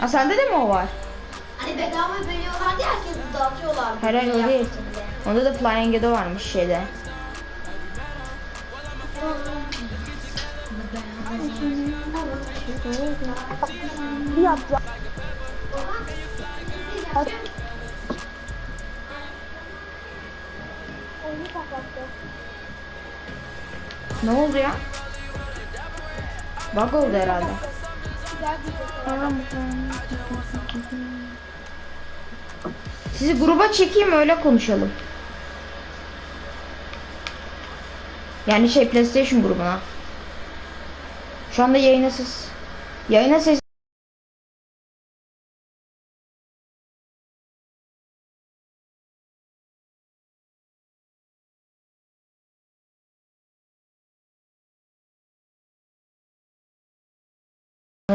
Ha sende de mi o var? Hani bedava veriyorlardı ya herkes dağıtıyorlardı. O Yaptı değil. Onda da Flying Edo varmış şeyde. Oyunu kapattı. Ne oldu ya? Bug oldu herhalde. Sizi gruba çekeyim öyle konuşalım. Yani şey PlayStation grubuna. Şu anda yayına ses yayına ses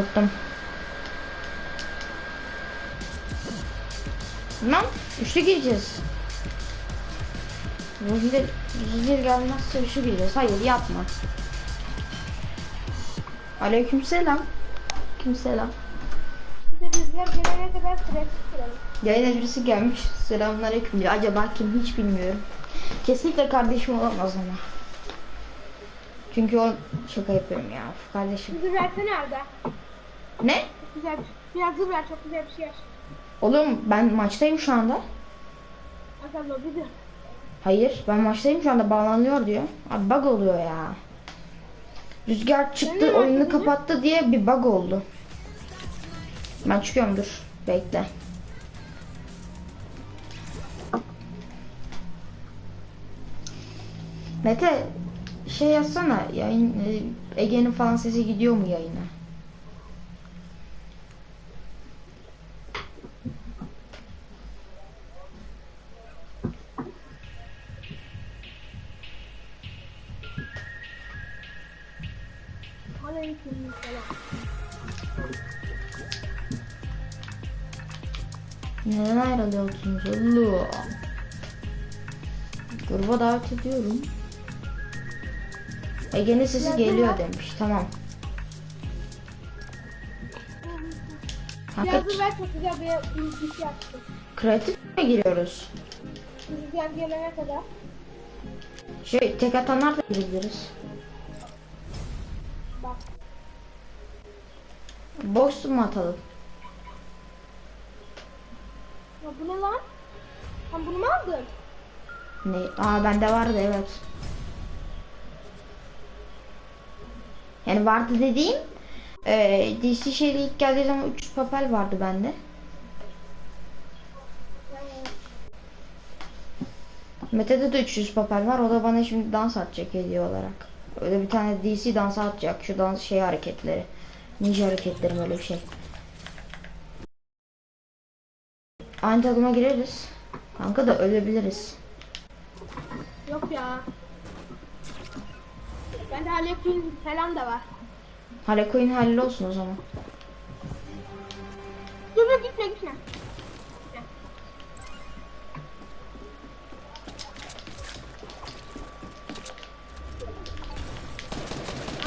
Unuttum. Tamam. Üçlü gireceğiz. Ruhide, Ruhide gelmezse üçlü gireceğiz. Hayır yapma. Aleyküm selam. Kimselam. Bir de rüzgar gelene kadar trafik kuralım. Yayına birisi gelmiş. Selamünaleyküm diyor. Acaba kim hiç bilmiyorum. Kesinlikle kardeşim olamaz ama. Çünkü o şaka yapıyorum ya. Kardeşim. Versene Arda. Ne? Güzel bir Biraz hızır ver çok güzel bir şey yap. Oğlum ben maçtayım şu anda. Lobi de. Hayır ben maçtayım şu anda bağlanıyor diyor. Abi bug oluyor ya. Rüzgar çıktı oyunu kapattı diye bir bug oldu. Ben çıkıyorum dur. Bekle. Mete şey yazsana yayın e, Ege'nin falan sesi gidiyor mu yayına? Neden ayrılıyorsunuz oğlum? Gruba davet ediyorum. Ege'nin sesi geliyor demiş. Tamam. Kanka çok güzel bir, yaptım. kreatif mi giriyoruz? Rüzgar gelene kadar. Şey tek atanlar da girebiliriz. Bak. Box mu atalım? Ya bu ne lan? Sen bunu mu aldın? Ne? Aa bende vardı evet. Yani vardı dediğim e, DC şeyde ilk geldiği zaman 300 papel vardı bende. Mete'de de 300 papel var. O da bana şimdi dans atacak hediye olarak. Öyle bir tane DC dansı atacak. Şu dans şey hareketleri. Ninja hareketleri böyle bir şey. Aynı takıma gireriz. Kanka da ölebiliriz. yok ya. Bende Aleyküm falan da var. Harlequin halli olsun o zaman. Dur dur gitme gitme. Gitme.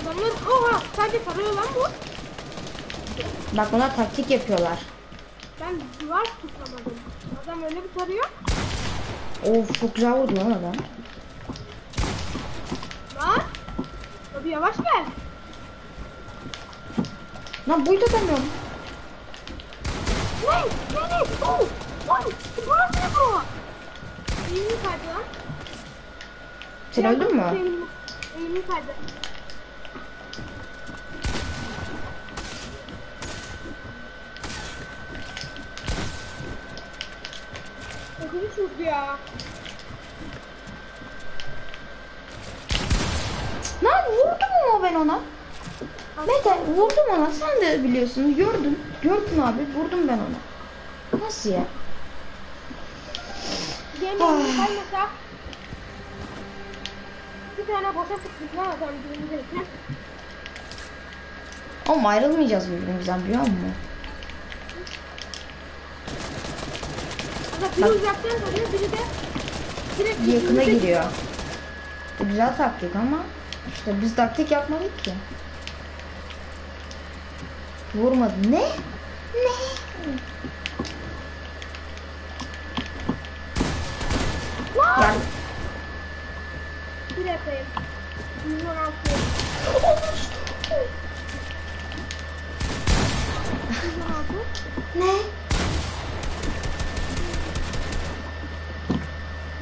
Adamlar oha sadece tarıyor lan bu. Bak bunlar taktik yapıyorlar. Ben duvar tutamadım. Adam öyle bir tarıyor. Of çok güzel vurdu lan adam. Lan. Abi yavaş gel. Lan build atamıyorum. Ne? Ne? Ne? Oh! Oh! Bu ne bu? Eğimini kaydı lan. Sen öldün mü? Eğimini kaydı. Çözdü ya. Lan vurdum ama ben ona. Mete vurdum ona. Sen de biliyorsun. Gördün. Gördün abi. Vurdum ben ona. Nasıl ya? Game eğimini kaymasa bir tane boşa sıktık lan adam birbirimize. Oğlum ayrılmayacağız birbirimizden biliyor musun? Ama biri uzaktan tarıyor biri de direkt Yakına birbirimize- giriyor. Bu Güzel taktik ama işte biz taktik yapmadık ki. Vurmadı. Ne? Gel. Bir yapayım. 116. 116. Ne?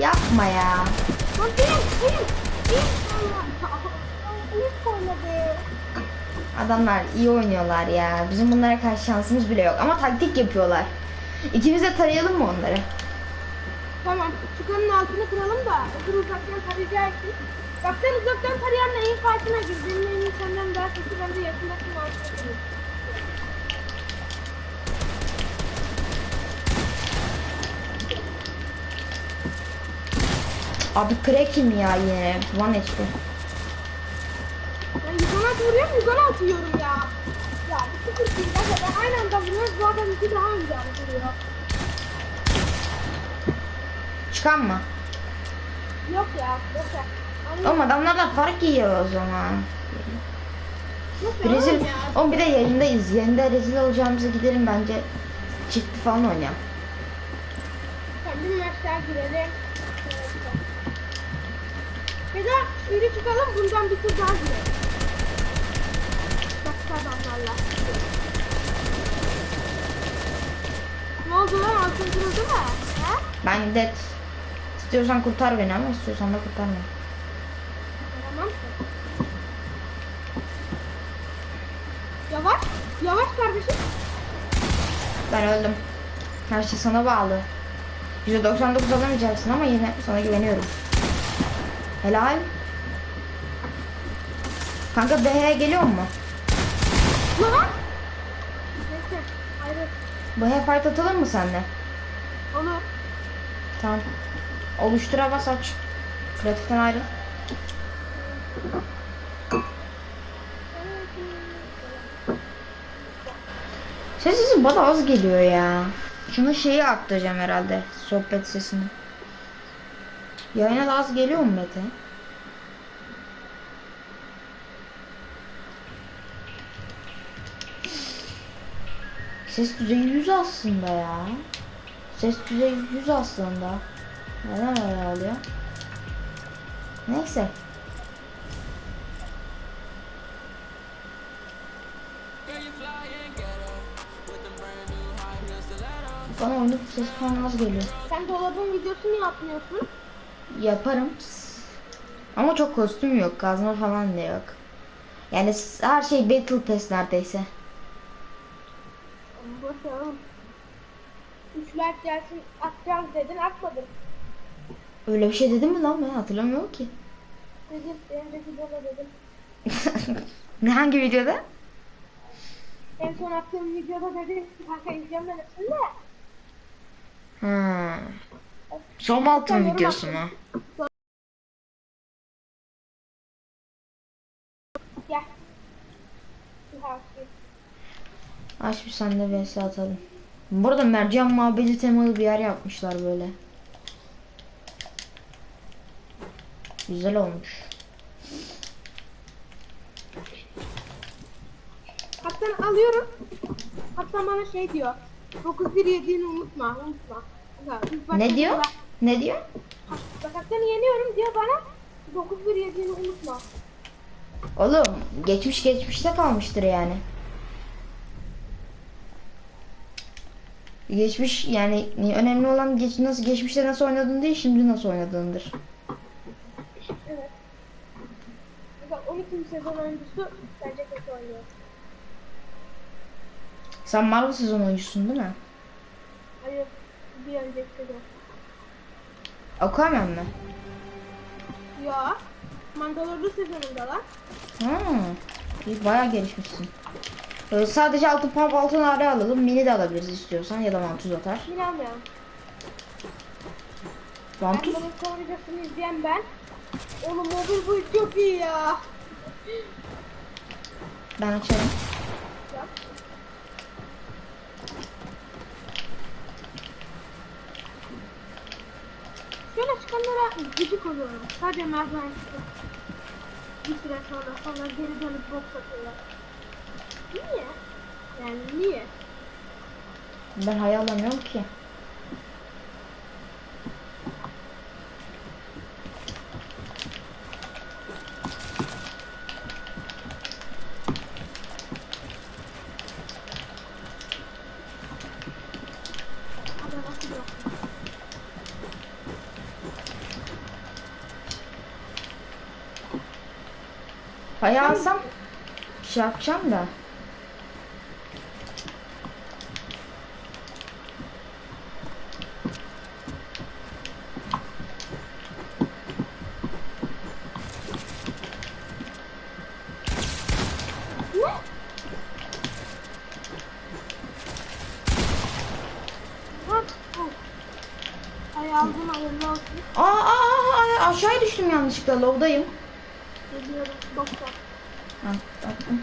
Yapma ya. Lan bir, bir, bir. Adamlar iyi oynuyorlar ya. Bizim bunlara karşı şansımız bile yok. Ama taktik yapıyorlar. İkimiz de tarayalım mı onları? Tamam, çıkanın altını kıralım da öbür uzaktan tarayacağı için. Bak sen uzaktan tarayanla en farkına gir. Benim en iyi senden daha kötü ben de yakındakinin altına kırayım. Abi crackim ya yine. One HP. Ben yugana vuruyorum, yugana atıyorum ya. Ya bu sıfır değil. Ben aynı anda vuruyoruz. Bu adam iki daha önce vuruyor. Çıkan mı? Yok ya, yok ya. Anladım. Oğlum adamlardan fark yiyor o zaman. Yok Rezil. oğlum bir de yayındayız. Yayında rezil olacağımıza gidelim bence. Çift falan oynayalım. Kendi bir maç daha girelim. Da şimdi çıkalım bundan bir tur daha girelim. Başka adamlarla. Ne oldu lan altın kırıldı mı? He? Ben de istiyorsan kurtar beni ama istiyorsan da kurtarma. Tamam. Yavaş. Yavaş kardeşim. Ben öldüm. Her şey sana bağlı. %99 alamayacaksın ama yine sana güveniyorum. Helal. Kanka B'ye geliyor mu? Lan. Neyse. Hayır. B'ye fight atalım mı senle? Olur. Tamam. Oluştura bas aç. Kreatiften ayrıl. Ses sesi bana az geliyor ya. Şunu şeyi arttıracağım herhalde. Sohbet sesini. Yayına da az geliyor mu Mete? Ses düzeyi 100 aslında ya. Ses düzeyi 100 aslında. Neden öyle oluyor? Neyse. Bana oyunun ses falan az geliyor. Sen dolabın videosunu yapmıyorsun. Yaparım. Ama çok kostüm yok. Kazma falan da yok. Yani her şey Battle Pass neredeyse. Boş ver oğlum. Üç like gelsin atacağız dedin atmadın. Öyle bir şey dedim mi lan ben hatırlamıyorum ki. Dedim videoda dedim. ne hangi videoda? En son attığım videoda dedim kanka izleyeceğim ben de. Ha. Son altın videosu mu? Gel. Bir harfi. Aç bir sen de vs atalım. Burada mercan mabedi temalı bir yer yapmışlar böyle. Güzel olmuş. Hatta alıyorum. Hatta bana şey diyor. 917'ni unutma, unutma. Ne diyor? Ne diyor? Hatta yeniyorum diyor bana. 917'ni unutma. Oğlum geçmiş geçmişte kalmıştır yani. Geçmiş yani önemli olan geç, nasıl geçmişte nasıl oynadığın değil şimdi nasıl oynadığındır. Evet. Bak 12. sezon oyuncusu bence kötü oynuyor. Sen Marvel sezon oyuncusun değil mi? Hayır, bir önceki sezon. Aquaman mı? Ya, Mandalorlu sezonunda lan. Ha, iyi, bayağı gelişmişsin. Ee, sadece altın pump altın ağrı alalım. Mini de alabiliriz istiyorsan ya da vantuz atar. Yine almayalım. Ben Vantuz? bunun videosunu izleyen ben. Oğlum mobil bu çok iyi ya. Ben açarım. Ya. Şöyle çıkanlara gıcık oluyorum. Sadece merdiven çıkıyor. Bir süre sonra sonra geri dönüp box atıyorlar. Niye? Yani niye? Ben hayal alamıyorum ki. Hadi nasıl yok? Hayal alsam şey yapacağım da. Aa, aa, aa, aşağıya düştüm yanlışlıkla. Low'dayım. Geliyorum doktor. Ha, baktım.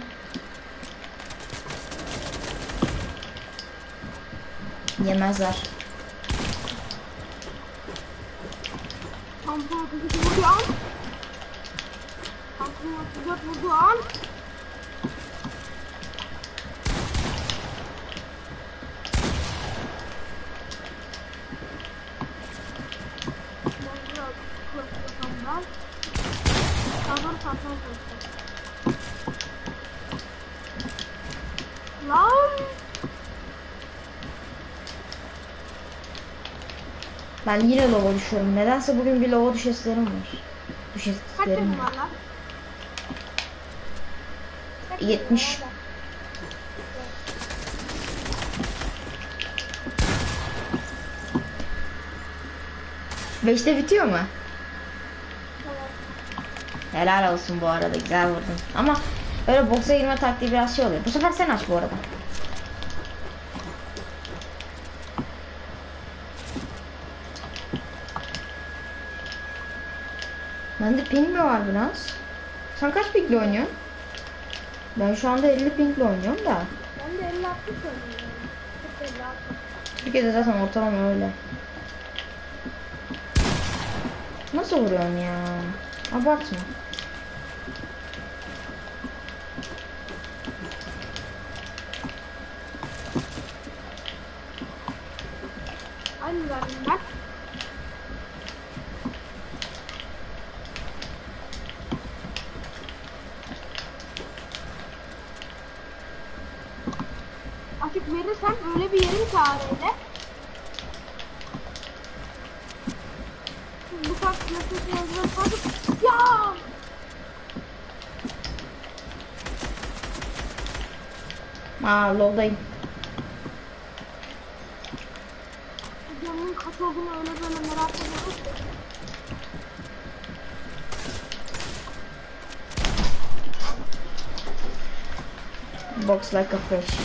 Yemezler. Tampon 32 vurdu an. Tampon 34 vurdu an. Ben biraz korkuyorum ben. Sağdan tampon koştum. Lan! Ben yine lova düşüyorum. Nedense bugün bir lova düşeslerim var. Düşeslerim var. var lan? Kaç 70. canın var lan? Beşte bitiyor mu? Helal olsun bu arada. Güzel vurdun. Ama öyle boksa girme taktiği biraz şey oluyor. Bu sefer sen aç bu arada. Bende ping mi var biraz? Sen kaç pingle oynuyorsun? Ben şu anda 50 pingle oynuyorum da. Ben de 50 60 oynuyorum. Hep 50 60. Türkiye'de zaten ortalama öyle. Nasıl vuruyorsun ya? Abartma. Aynı verdim ben. Açık verirsem öyle bir yerim tarihiyle. Bu kadar klasik yazıları Ya! Aa low'dayım. Canımın kaç olduğunu öyle böyle merak ediyorum. Box like a fish.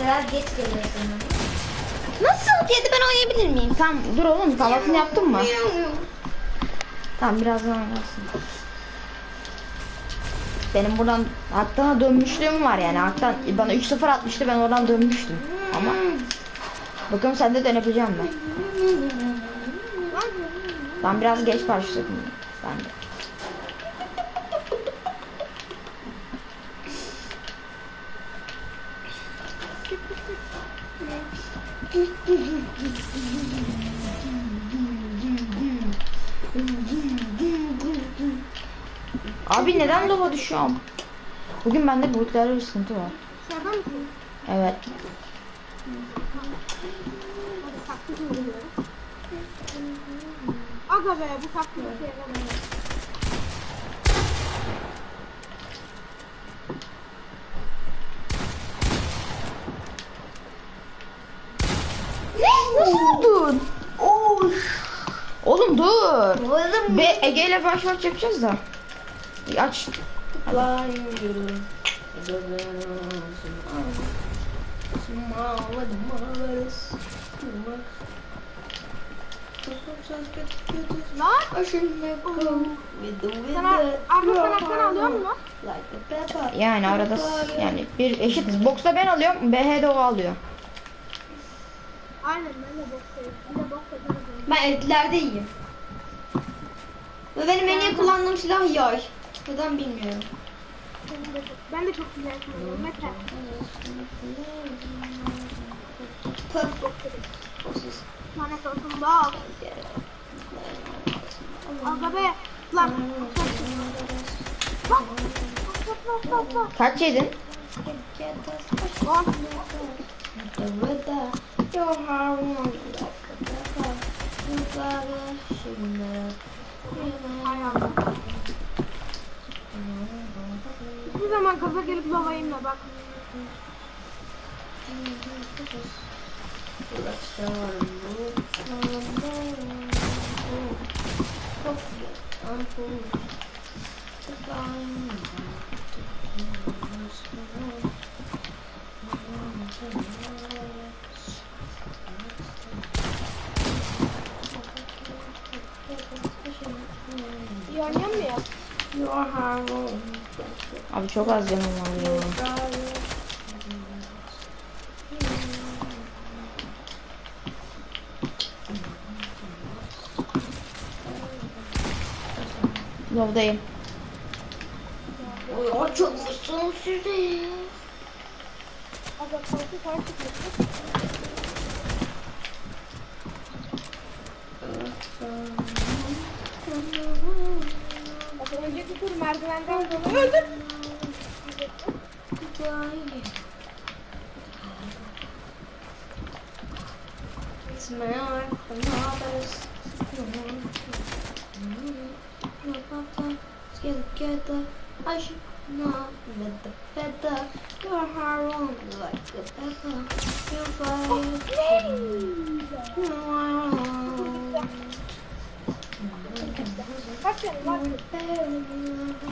Biraz geç geliyorsun. Nasıl kedi ben oynayabilir miyim? Tamam dur oğlum kahvaltını yaptın mı? Tamam birazdan oynarsın. Benim buradan hatta dönmüşlüğüm var yani. Hatta bana 3-0 atmıştı ben oradan dönmüştüm. Ama bakalım sende dönebileceğim ben. Ben biraz geç başladım. Ben de. Abi neden lava düşüyorum? Bugün bende bulutlarda bir sıkıntı var. Evet. Aga be bu taktik işe yaramıyor. Ne? Nasıl vurdun? Oğlum dur. Oğlum Be Ege ile baş maç yapacağız da. Bir Aç. Lan! Yani arada yani bir eşitiz. Boksta ben alıyorum, BH'de o alıyor. Aynen ben de boksayım. Bir de boks atarım. Ben etlerde iyiyim. Ve benim en iyi kullandığım silah yay. Neden bilmiyorum. Ben de çok, güzel kullanıyorum. Mete. Lanet olsun bak. Aga be. Lan. Bak. Bak bak bak. Kaç yedin? On. Ayağım. Hiçbir zaman kaza gelip babayım da bak. İyi oynayan mı ya? Abi çok az canım var ya. Lovdayım. O çok uzun sürdü. Kalktı kalktı. Bak önceki tur merdivenden dolayı öldüm. Together, I should not let the feather your heart on like a pepper. You fire, you are Kaç canım var?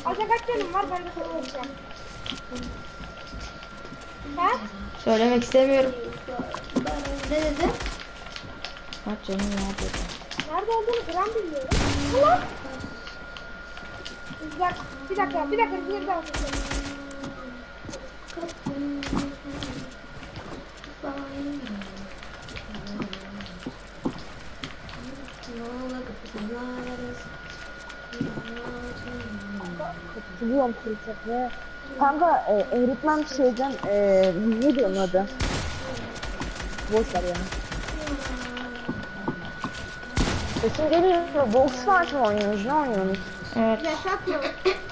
Aga kaç canım var de sana vuracağım. Ha? Söylemek istemiyorum. Ne dedi? Kaç canım var dedi. Nerede olduğunu gram bilmiyorum. Ulan! Rüzgar, bir dakika, bir dakika rüzgarı da alacağım. Biliyorum fırsatı. Kanka e, öğretmen şeyden e, ne diyor onun adı? Boş ver yani. Sesim geliyor. Box fight mı oynuyorsunuz? Ne oynuyorsunuz? Evet. Reşat yok.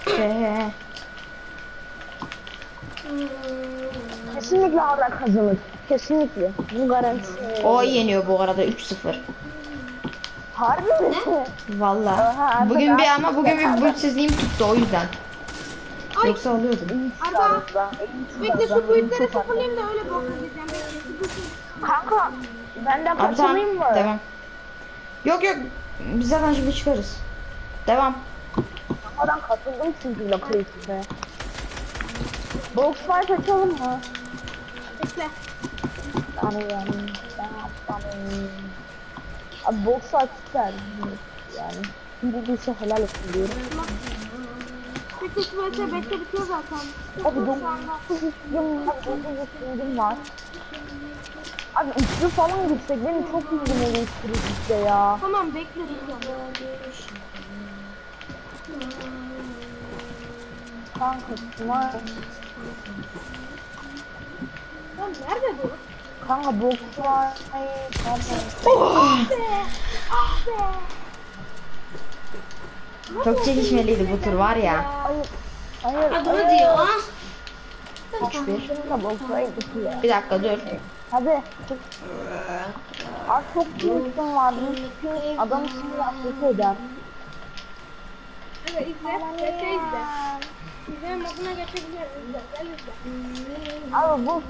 He he. Kesinlikle Arda kazanır. Kesinlikle. Bu garantisi. O yeniyor bu arada 3-0. Harbi mi? Valla. Bugün bir ama bugün bir bulsizliğim tuttu o yüzden. Ay. Yoksa alıyordum. Arda, bekle şu büyükleri sıfırlayayım da öyle bok edeceğim. Bekle, Kanka benden kaçamayayım mı? Devam. Yok yok. Biz zaten şimdi çıkarız. Devam. Adam katıldım çünkü Lakreys'e. Box fight açalım mı? Bekle. Yani ben yapmalıyım. Abi box fight süper. Yani. Biri değilse helal olsun diyorum. Bekle şu bekle, bekle bitiyor zaten. Abi Şu 9 anda. üstüm var, 9 üstüm var. Abi üçlü falan gitsek benim çok ilgim oluyor işte ya. Tamam bekle Rüzgar. Kanka var. Lan nerede bu? Kanka box var. Ay, kanka. Ah be! Ah be! Çok çekişmeliydi bu tur var ya. Hayır. Hayır. Adını diyor ha. 3-1. Kanka box fight ya. Bir dakika dur. Hadi. Abi çok üstüm vardı. Adam şimdi affet eder. Evet izle. Bekle izle. İzle moduna geçebiliyoruz. İzle. Gel izle. Abi bu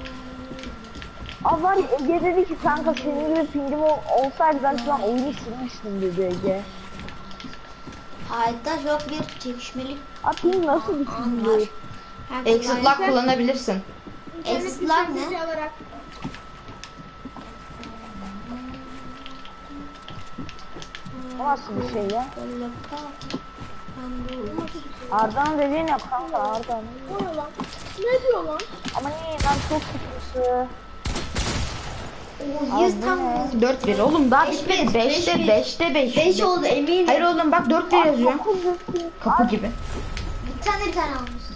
Abi var ya Ege dedi ki kanka senin gibi pingim ol, olsaydı ben şu an oyunu silmiştim dedi Ege. Hayatta çok bir çekişmeli Abi ping nasıl an var. Herkes Exit lock kullanabilirsin. Exit'ler ne? alarak. O nasıl bir şey ya? böyle bak. Ben bu Ardan dediğin ya kanka Ardan. Ne lan? Ne diyor lan? Ama niye lan çok sıkıntı. Yüz Abi tam bu ne? 4-1 oğlum daha Beş bitmedi. bir, beş 5'te bir. 5'te 5. 5 oldu eminim. Hayır oğlum bak 4-1 yazıyor. Kapı gibi. Sen de bir tane almışsın.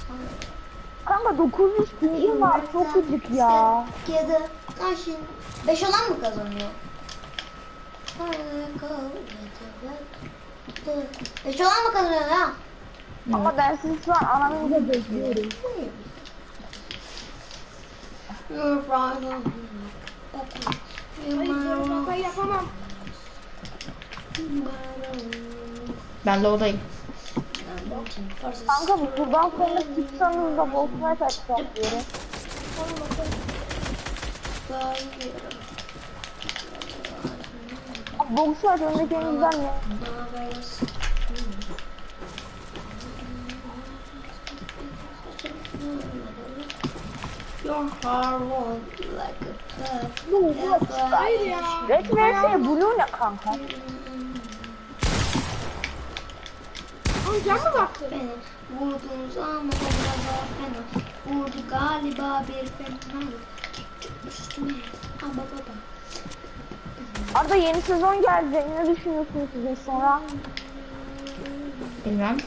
Kanka 900 pingim var çok gıcık ya. Kedi. Aşın. Beş olan mı kazanıyor? Beş olan mı kazanıyor ya? Ama ben sizi şu an anamınca bekliyorum. You're right. Hayır yapamam. Ben low'dayım. Kanka buradan sonra çıksanız da boşuna açacağım diyorum. Aç öndeki elinizden ne? Your heart won't like a. Hayır ya. Red vs Blue ne kanka? Oğlum can mı baktı? Beni vurdun zaman baba fena. Vurdu galiba bir fena. Üstüme. Ama baba. Arada yeni sezon gelecek. Ne düşünüyorsunuz sizin sonra? Bilmem.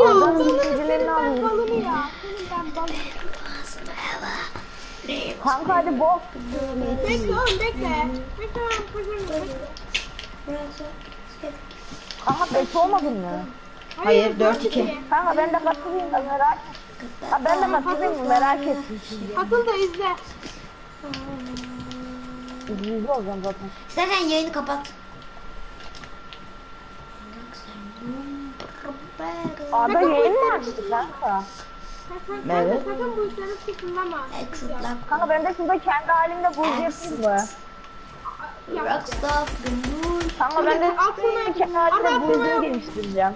Arda'nın düşüncelerini Ben alayım. balını ya. Senin ben balını. Kanka hadi box. Bekle oğlum bekle. Bekle oğlum. Kanka 5 olmadın mı? Hayır, dört iki. Kanka ben de katılayım da merak. Ha ben de katılayım mı merak ettim. Katıl da izle. İzleyici olacağım zaten. İstersen yayını kapat. Arda yayın mı açtı kanka? Evet. sakın bu işleri sıkıntılama. Exit'ler. Kanka ben de şurada kendi halimde buz yapayım mı? Rockstar Gönül. Kanka ben de Altına- kendi halimde buzluğu geliştireceğim.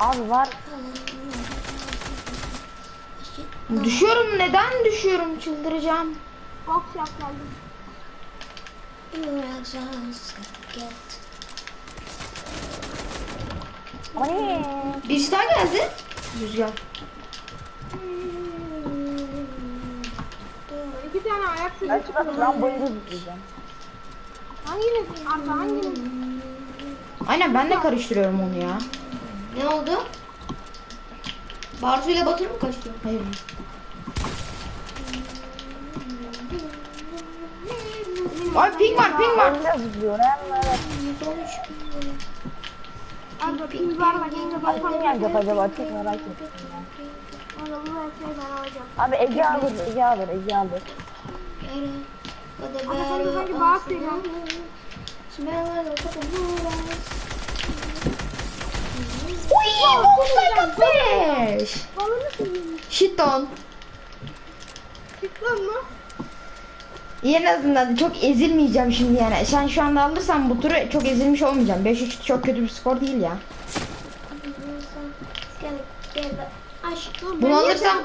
Abi var. Düşüyorum neden düşüyorum çıldıracağım. Box yap geldim. O ne? Birisi daha geldi. Rüzgar. İki tane ayak sesi Ben çıkıyor. şurada tramboyunu zıplayacağım. Hanginiz? Arda hanginiz? Aynen ben de karıştırıyorum onu ya. Ne oldu? Bartu ile Batur mu kaçtı? Hayır. Ay ping var ping var. Evet. Arda pil var bak Abi bakalım. kim yenecek acaba çok merak ettim. Ben. Abi Ege alır, Ege alır, Ege alır. Arda sen de sanki bağış veriyorsun. Uy, boksaydım 5. Balını seveyim. Shiton. Çıktın mı? En azından çok ezilmeyeceğim şimdi yani. Sen şu anda alırsan bu turu çok ezilmiş olmayacağım. 5-3 çok kötü bir skor değil ya. Bunu alırsam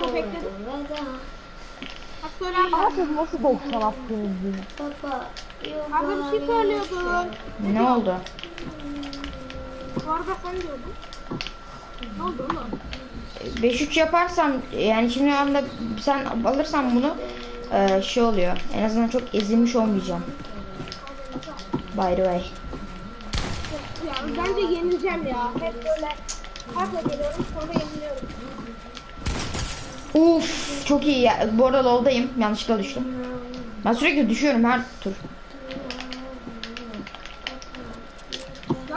siz nasıl 90 attınız? Arda bir şey söylüyordu. Ne oldu? Bu arada sen diyordun. Ne oldu oğlum? 5-3 yaparsam yani şimdi anda sen alırsan bunu e, şey oluyor. En azından çok ezilmiş olmayacağım. By the way. Ya bence yenileceğim ya. Hep böyle harfle geliyorum sonra yeniliyorum. Uf çok iyi ya. Bu arada low'dayım. Yanlışlıkla düştüm. Ben sürekli düşüyorum her tur.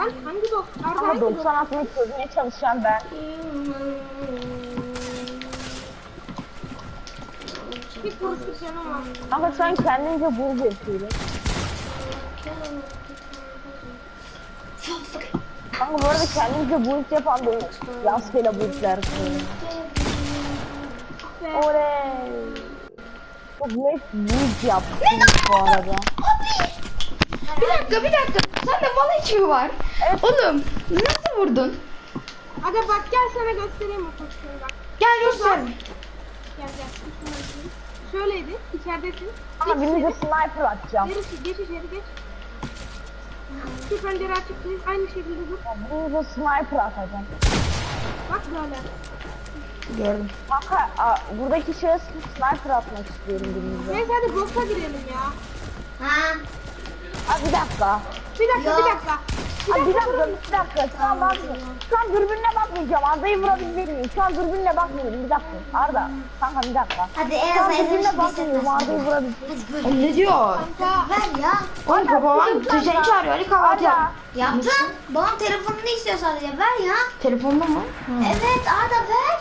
Lan hangi bok? Arda Ama hangi bok? 90 atmayı çözmeye çalışan ben. Bir kuruşluk canım var. Ama sen kendince buz yapıyorsun. Kanka bu arada kendince buz yapan böyle rastgele koyuyor. Oley. Çok net buz yaptın bu arada. Bir dakika bir dakika. Sende bal içi mi var? Evet. Oğlum nasıl vurdun? Aga bak gel sana göstereyim o pozisyonu bak. Gel göster. Gel gel. Şöyleydi. içeridesin. Ama birinize sniper atacağım. Geri geç içeri geç. Şu pencere açık değil. Aynı şekilde dur. Birinize sniper atacağım. Bak böyle. Gördüm. Kanka a, buradaki şahıs sniper atmak istiyorum birinize. Neyse hadi boksa girelim ya. Ha. Abi bir dakika. Bir dakika Ya. bir dakika. Bir Abi bir dakika dakika, bir dakika. Şu an bakmıyorum. Şu an dürbünle bakmayacağım. Arda'yı vurabilecek miyim? Şu an dürbünle bakmıyorum. Bir dakika. Arda. Kanka bir dakika. Hadi en az dürbünle bakmıyorum. Arda'yı Hadi. Oğlum ne diyor? Kanka. Ver ya. Oğlum babam seni çağırıyor. Ali kahvaltı yap. Yaptın. Babam telefonunu istiyor sadece. Ver ya. Telefonda mı? Hı. Evet Arda ver.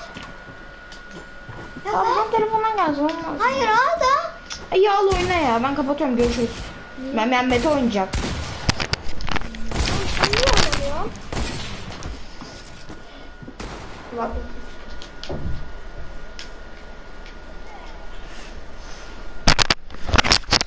Ya Abi sen telefondan gelsin olmaz. Hayır Arda. İyi al oyna ya. Ben kapatıyorum. Görüşürüz. Ben Mehmet oynayacak. Niye oynamıyor? Bak